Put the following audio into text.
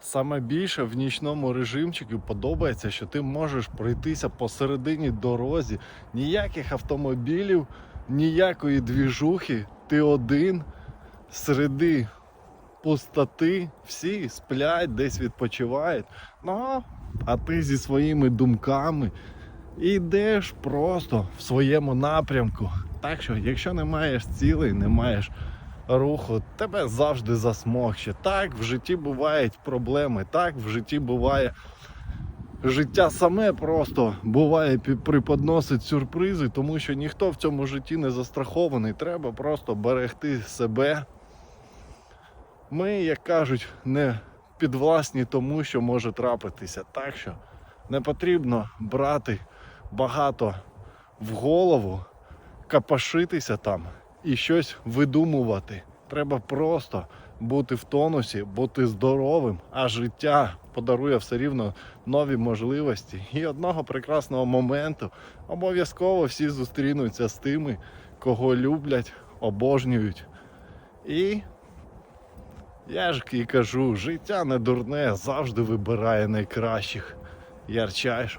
Саме більше в нічному режимчику подобається, що ти можеш пройтися посередині дорозі, ніяких автомобілів, ніякої двіжухи. Ти один середи пустоти, всі сплять, десь відпочивають. Ну, а ти зі своїми думками йдеш просто в своєму напрямку. Так що, якщо не маєш цілей, не маєш руху, тебе завжди засмокче. Так, в житті бувають проблеми, так, в житті буває. Життя саме просто буває преподносить сюрпризи, тому що ніхто в цьому житті не застрахований. Треба просто берегти себе. Ми, як кажуть, не підвласні тому, що може трапитися. Так що не потрібно брати багато в голову, капашитися там і щось видумувати. Треба просто бути в тонусі, бути здоровим, а життя подарує все рівно нові можливості. І одного прекрасного моменту обов'язково всі зустрінуться з тими, кого люблять, обожнюють. І я ж і кажу, життя не дурне, завжди вибирає найкращих. Ярчайше.